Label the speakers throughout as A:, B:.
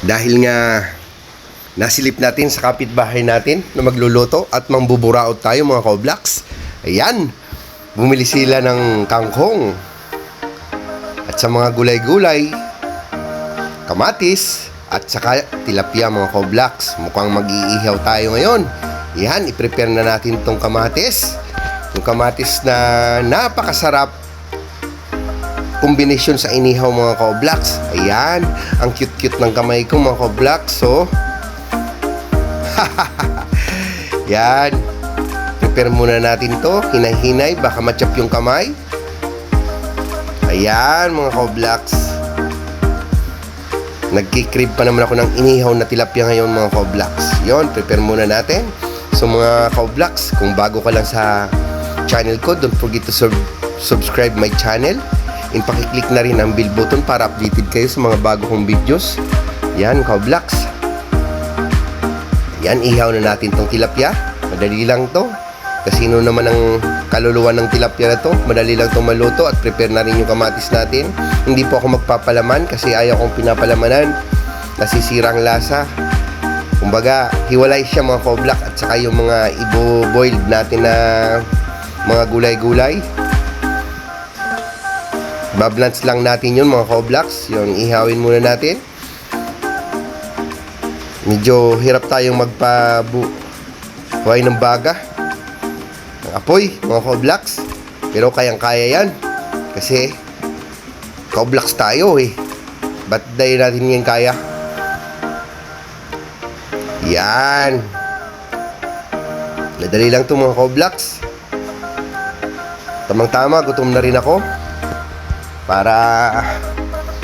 A: Dahil nga nasilip natin sa kapitbahay natin na magluluto at mambuburaot tayo mga koblaks. Ayan, bumili sila ng kangkong at sa mga gulay-gulay, kamatis at saka tilapia mga koblaks. Mukhang mag-iihaw tayo ngayon. Yan, i-prepare na natin tong kamatis. Yung kamatis na napakasarap kombinasyon sa inihaw mga koblaks. Ayan, ang cute-cute ng kamay ko mga koblaks. So, yan. Prepare muna natin to. Hinay-hinay, baka matchap yung kamay. Ayan mga koblaks. Nagkikrib pa naman ako ng inihaw na tilapia ngayon mga koblaks. Yon, prepare muna natin. So mga koblaks, kung bago ka lang sa channel ko, don't forget to sub- subscribe my channel. And pakiclick na rin ang bell button para updated kayo sa mga bago kong videos. Yan, koblaks. Yan, ihaw na natin tong tilapia. Madali lang to. Kasino naman ang kaluluwa ng tilapia na to. Madali lang to maluto at prepare na rin yung kamatis natin. Hindi po ako magpapalaman kasi ayaw kong pinapalamanan. Nasisira ang lasa. Kumbaga, hiwalay siya mga koblak at saka yung mga ibo-boiled natin na mga gulay-gulay. Bablance lang natin yun mga koblaks. Yung ihawin muna natin. Medyo hirap tayong magpabu buhay ng baga. Ang apoy, mga koblaks. Pero kayang-kaya yan. Kasi koblaks tayo eh. Ba't dahil natin yan kaya? Yan. Nadali lang to mga koblaks. Tamang-tama, gutom na rin ako. Para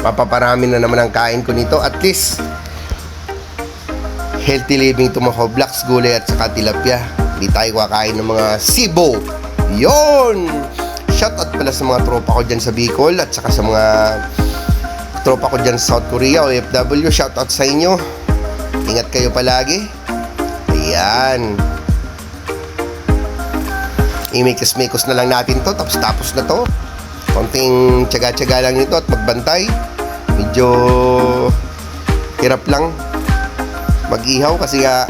A: mapaparami na naman ang kain ko nito. At least, healthy living to mga koblaks, gulay at saka tilapia. Hindi tayo kakain ng mga sibo. Yon! Shoutout pala sa mga tropa ko dyan sa Bicol at saka sa mga tropa ko dyan sa South Korea, OFW. Shoutout sa inyo. Ingat kayo palagi. Ayan. Imikos-mikos na lang natin to. Tapos tapos na to. Konting tsaga-tsaga lang nito at magbantay. Medyo hirap lang mag-ihaw kasi nga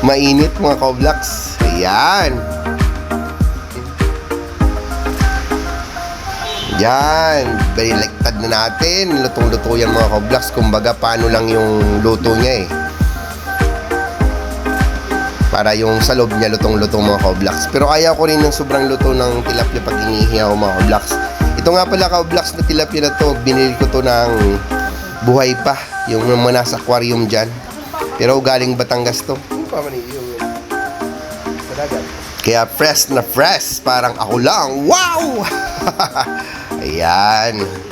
A: mainit mga koblaks. Ayan. Yan, baliktad na natin. Lutong-luto yan mga koblaks. Kumbaga, paano lang yung luto niya eh. Para yung sa loob niya lutong-lutong mga koblaks. Pero ayaw ko rin ng sobrang luto ng tilapia pag inihiyaw mga koblaks. Ito nga pala koblaks na tilapia na to. Binili ko to ng buhay pa. Yung mga nasa aquarium dyan. Pero galing Batangas to. Kaya fresh na fresh. Parang ako lang. Wow! Ayan.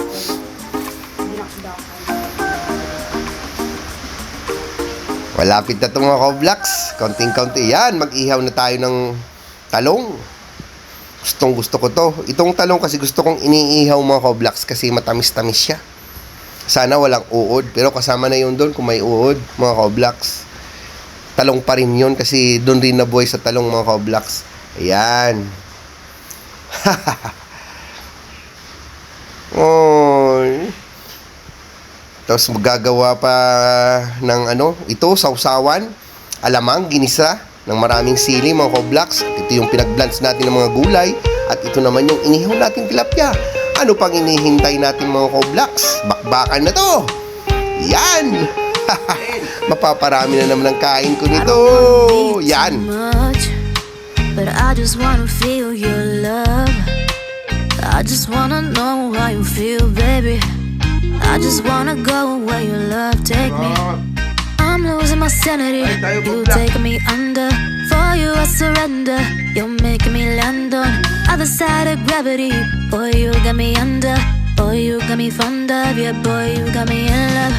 A: Malapit na itong mga koblaks. Konting-konti. Yan, mag-ihaw na tayo ng talong. Gustong gusto ko to. Itong talong kasi gusto kong iniihaw mga koblaks kasi matamis-tamis siya. Sana walang uod. Pero kasama na yun doon kung may uod, mga koblaks. Talong pa rin yun kasi doon rin nabuhay sa talong mga koblaks. Ayan. Oy. Tapos magagawa pa ng ano, ito, sausawan, alamang, ginisa, ng maraming sili, mga koblaks. At ito yung pinag-blends natin ng mga gulay. At ito naman yung inihaw natin tilapia. Ano pang inihintay natin mga koblaks? Bakbakan na to! Yan! Mapaparami na naman ang kain ko nito. Yan!
B: Much, but I just wanna feel your love. I just wanna know how you feel, baby. I just wanna go where your love take me. I'm losing my sanity. You taking me under. For you, I surrender. You're making me land on other side of gravity. Boy, you got me under. Boy, you got me fond of. Yeah, boy, you got me in love.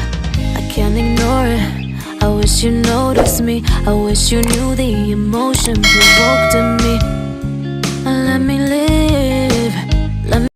B: I can't ignore it. I wish you noticed me. I wish you knew the emotion provoked in me. Let me live